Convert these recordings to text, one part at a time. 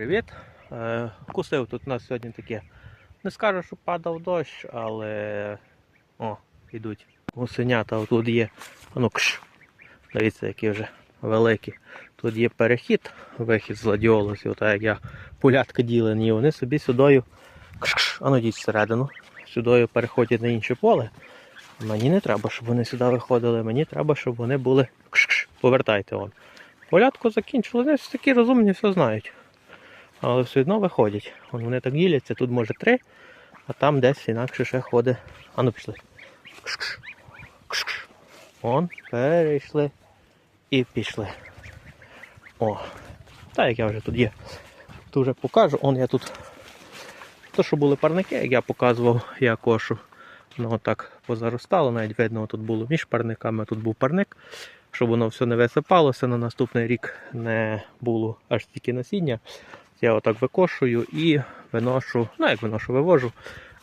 привіт. Е, Кусив тут у нас сьогодні таке. Не скажу, що падав дощ, але о, йдуть гусенята. Тут є. Ну, кш. Дивіться, які вже великі. Тут є перехід, вихід з гладіолусів, так як я пулятка ділені, вони собі сюдою кш-кш, а ну йдіть всередину. Сюдою переходять на інше поле. Мені не треба, щоб вони сюди виходили, мені треба, щоб вони були. кш-кш. Повертайте он. Полятку закінчили, вони такі розумні, все знають. Але все одно виходять. Вон вони так діляться, тут може три, а там десь інакше ще ходить. А ну пішли. Вон, перейшли і пішли. О, так як я вже тут є. Тут вже покажу. Он я тут. То, що були парники, як я показував, я кошу. Воно так позаростало, навіть видно, тут було між парниками, тут був парник, щоб воно все не висипалося, на наступний рік не було аж стільки насіння. Я отак викошую і виношу, ну як виношу, вивожу,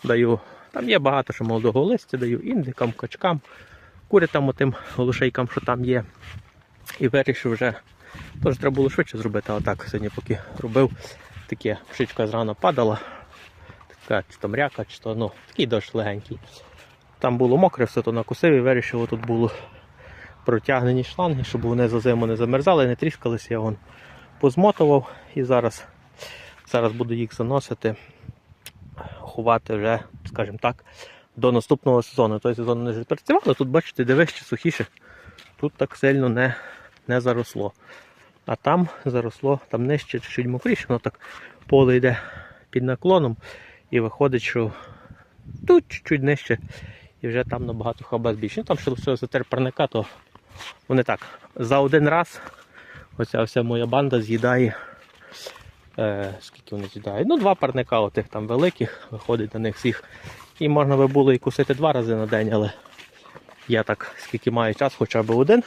даю. Там є багато що молодого листя, даю індикам, качкам, курятам отим голошейкам, що там є. І вирішив вже. Тож треба було швидше зробити, а так сьогодні поки робив, таке пшичка зрано падала. Така чи то мряка, чи то ну, такий дощ легенький. Там було мокре, все то накусив і вирішив, тут було протягнені шланги, щоб вони за зиму не замерзали, не тріскалися. Я вон позмотував і зараз, зараз буду їх заносити, ховати вже, скажімо так, до наступного сезону. Той сезон не вже працювали, тут бачите, де вище, сухіше. Тут так сильно не, не заросло. А там заросло, там нижче чуть мокріше, воно так поле йде під наклоном і виходить, що тут чуть нижче і вже там набагато хаба більше. Ну, там ще лишилося тепер парника, то вони так за один раз оця вся моя банда з'їдає. Е, скільки вони з'їдають? Ну, два парника отих там великих, виходить на них всіх. І можна би було і кусити два рази на день, але я так, скільки маю час, хоча б один.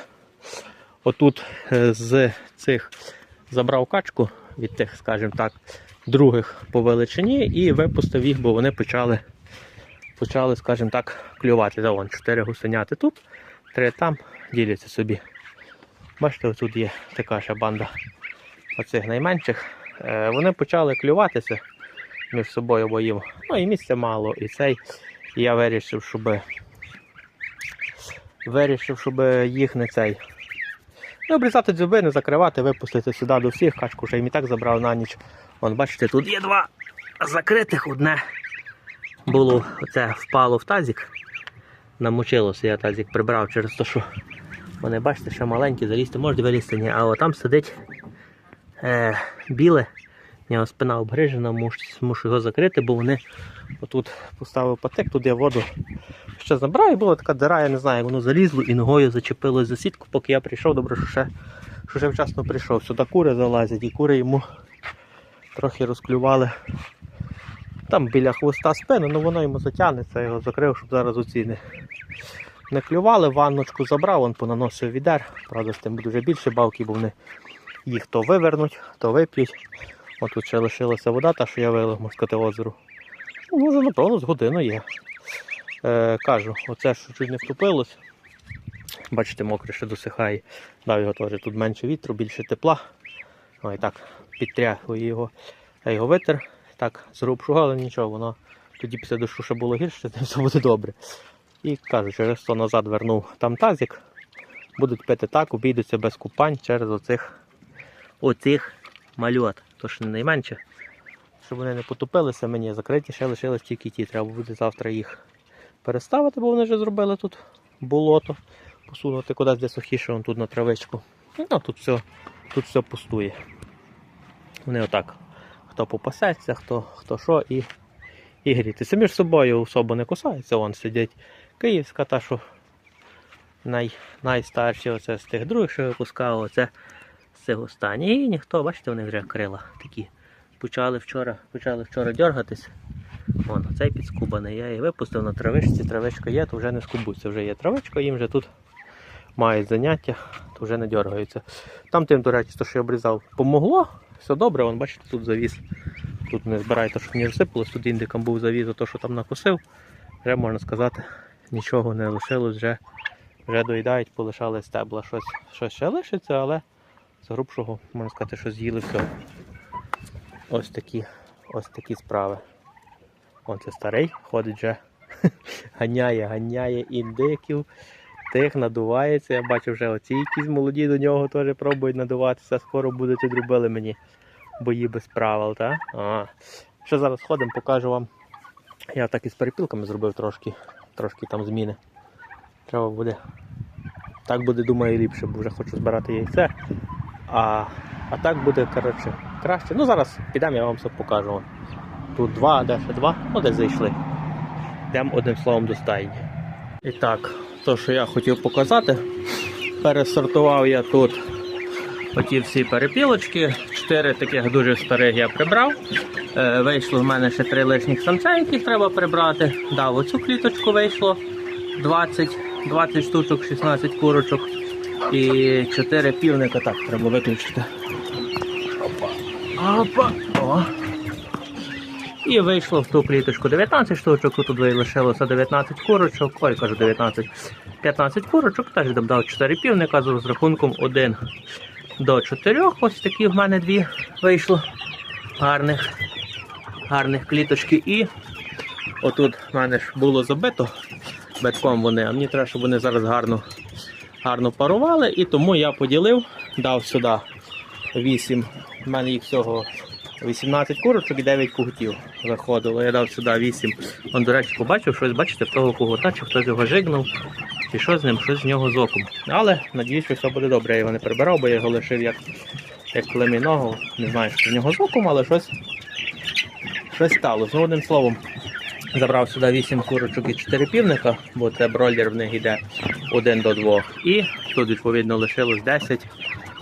Отут е, з цих забрав качку від тих, скажімо так, других по величині і випустив їх, бо вони почали, почали скажімо так, клювати. Да, вон, чотири гусеняти тут, три там діляться собі. Бачите, тут є така ще банда оцих найменших. Е, Вони почали клюватися між собою, бо їм ну, і місця мало, і цей. І я вирішив, щоб вирішив, щоб їх не цей. Не обрізати дзюби, не закривати, випустити сюди до всіх. Качку вже їм і так забрав на ніч. Вон, бачите, тут є два закритих, одне було оце впало в тазик. Намочилося, я тазик прибрав через те, що вони, бачите, ще маленькі, залізти можуть вилізти, ні, а там сидить е, біле, в нього спина обгрижена, мушу, мушу його закрити, бо вони отут поставив патик, тут я воду ще забрав була така дира, я не знаю, як воно залізло і ногою зачепилось за сітку, поки я прийшов, добре, що ще, що ще вчасно прийшов. Сюди кури залазять, і кури йому трохи розклювали. Там біля хвоста спину, ну воно йому затягнеться, я його закрив, щоб зараз оці не, не клювали. Ванночку забрав, он понаносив відер. Правда, з тим вже більше бавки, бо вони їх то вивернуть, то вип'ють. От тут ще лишилася вода, та що я вилив, можна сказати, озеру. Ну, може, напевно, з годину є. Е, кажу, оце що чуть не втопилось. Бачите, мокре ще досихає. Дав його теж тут менше вітру, більше тепла. Ой, так, підтряхую його. Я його витер, так, зрубшу, але нічого, воно тоді після дощу ще було гірше, з все буде добре. І кажу, через то назад вернув там тазик. Будуть пити так, обійдуться без купань через оцих, оцих мальот. Тож не найменше. Щоб вони не потопилися мені, закриті ще лишились тільки ті. Треба буде завтра їх переставити, бо вони вже зробили тут болото. Посунути кудись де сухіше, тут на травичку. Ну, тут все, тут все пустує. Вони отак. Хто попасеться, хто хто що і, і грітися. Між собою особо не кусаються, вон сидять київська, та що най, найстарші оце з тих других, що випускав, оце з цих. І ніхто, бачите, вони вже крила такі. Почали вчора, почали вчора дергатись. Вон, цей підскубаний. Я її випустив на травичці, травичка є, то вже не скубуться, вже є травичка, їм вже тут мають заняття, то вже не дергаються. Там тим, до речі, то, що я обрізав, помогло, все добре, вон, бачите, тут завіс. Тут не збирайте, щоб не розсипалось, тут індикам був завіз за те, що там накосив. Вже можна сказати, нічого не лишилось, вже, вже доїдають, полишали стебла. Щось, щось ще лишиться, але з можна сказати, що з'їли все. ось такі, ось такі справи. Он це старий, ходить вже, ганяє, ганяє індиків, тих надувається. Я бачу вже оці якісь молоді до нього теж пробують надуватися. Скоро будете зробили мені бої без правил, так? А. Ще зараз ходимо, покажу вам. Я так із перепілками зробив трошки, трошки там зміни. Треба буде. Так буде, думаю, ліпше, бо вже хочу збирати яйце. А, а так буде коротше, краще. Ну зараз підемо, я вам все покажу. Тут два, де ще два, ну де зайшли. Йдемо одним словом до стайні. І так, то, що я хотів показати, пересортував я тут оті всі перепілочки. Чотири таких дуже старих я прибрав. Е, вийшло в мене ще три лишніх самця, яких треба прибрати. Дав оцю кліточку вийшло 20, 20 штучок, 16 курочок і 4 півника. Так, треба виключити. Опа. Опа. О. І вийшло в ту кліточку 19 штучок, тут лишилося 19 курочок, ой, кажу 19, 15 курочок, теж додав 4 півника з розрахунком 1 до 4. Ось такі в мене дві вийшло гарних, гарних кліточки. І отут в мене ж було забито битком вони, а мені треба, щоб вони зараз гарно, гарно парували. І тому я поділив, дав сюди 8, в мене їх всього 18 курочок і 9 кугутів виходило. Я дав сюди 8. Он, до речі, побачив щось, бачите, в того кугута, чи хтось його жигнув, чи що з ним, щось з нього з оком. Але надіюсь, що все буде добре. Я його не прибирав, бо я його лишив як, як племінного. Не знаю, що в нього з оком, але щось, щось сталося. Ну, одним словом, забрав сюди 8 курочок і 4 півника, бо це бройлер в них йде 1 до 2. І тут, відповідно, лишилось 10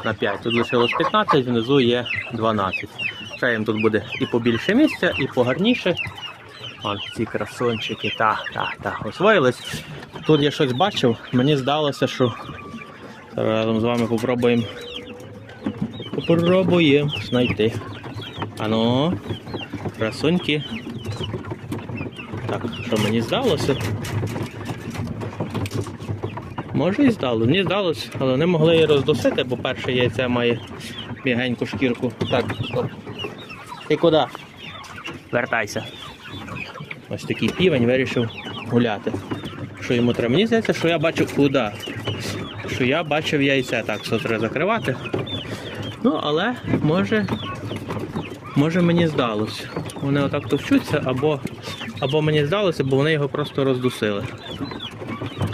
на 5. Тут лишилось 15, внизу є 12. Ще їм тут буде і побільше місця, і погарніше. Вон ці красунчики, та, та, та, освоїлись. Тут я щось бачив, мені здалося, що разом з вами попробуємо. Попробуємо знайти. Ану, красуньки. Так, що мені здалося? Може і здалося. Мені здалося, але не могли її роздосити, бо перше яйце має м'ягеньку шкірку. Так, стоп. Ти куди? Вертайся. Ось такий півень вирішив гуляти. Що йому треба? Мені здається, що я бачив куди. Що я бачив яйце. Так, все треба закривати. Ну, але може. Може мені здалося. Вони отак товчуться, або, або мені здалося, бо вони його просто роздусили.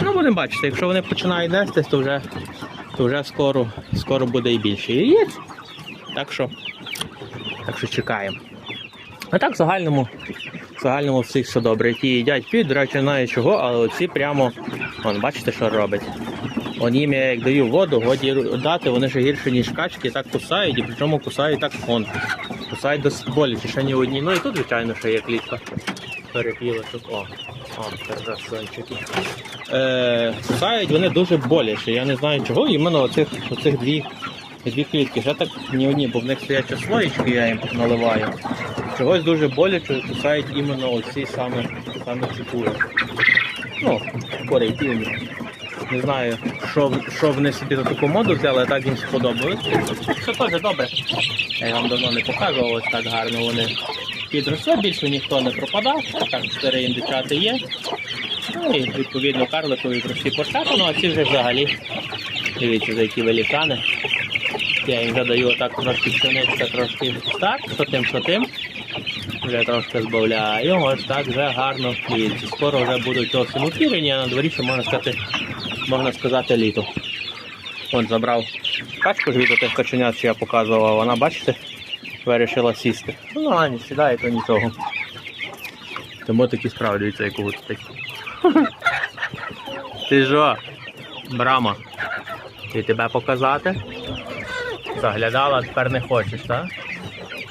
Ну, будемо бачити, якщо вони починають нестись, то вже, то вже скоро, скоро буде і більше яєць. Так що, так що чекаємо. А так в загальному, в загальному всіх все добре. Ті їдять п'ють, до речі, знаю чого, але оці прямо, вон, бачите, що робить. Он їм я як даю воду, годі дати, вони ще гірше, ніж качки, так кусають, і причому кусають так он. Кусають досить боляче, ще ні одні. Ну і тут, звичайно, ще є клітка. Перепілочок. О, о, красончики. Е, кусають вони дуже боляче. Я не знаю чого. Іменно оцих, оцих дві, дві клітки. Ще так ні одні, бо в них стоять слоєчки, я їм наливаю. Чогось дуже боляче кусають іменно оці саме, саме ці кури. Ну, кури півні. Не знаю, що, що вони собі за таку моду взяли, а так їм сподобалось. Все теж добре. Я вам давно не показував, ось так гарно вони підросли, більше ніхто не пропадав. Так, чотири індичати є. Ну і відповідно карликові прості порцята, ну а ці вже взагалі. Дивіться, за які великани. Я їм задаю отак трошки пшеничка, трошки так, що тим, що тим. Вже трошки збавляю, ось так вже гарно. Дивіться, скоро вже будуть зовсім упірені, а на дворі ще можна сказати, можна сказати літо. От забрав качку ж від тих каченят, що я показував, вона, бачите, вирішила сісти. Ну, не сідає, то нічого. Тому такі яку от такі. Ти що, брама? І тебе показати? Заглядала, тепер не хочеш, так?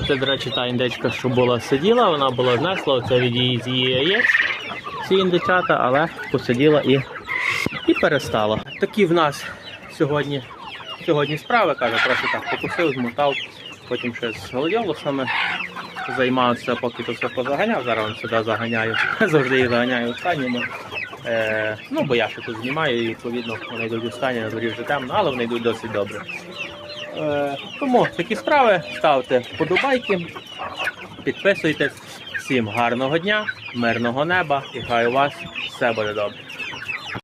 Це, до речі, та індичка, що була сиділа, вона була знесла, це від її з її яєць, ці індичата, але посиділа і, і перестала. Такі в нас сьогодні, сьогодні справи, каже, трохи так покусив, змотав, потім ще з голодьолосами займався, поки тут все позаганяв, зараз сюди заганяю, завжди їх заганяю останніми. Е, ну, бо я ще тут знімаю і відповідно вони йдуть останні, на дворі вже темно, але вони йдуть досить добре. Е, тому такі справи ставте вподобайки, підписуйтесь. Всім гарного дня, мирного неба і хай у вас все буде добре.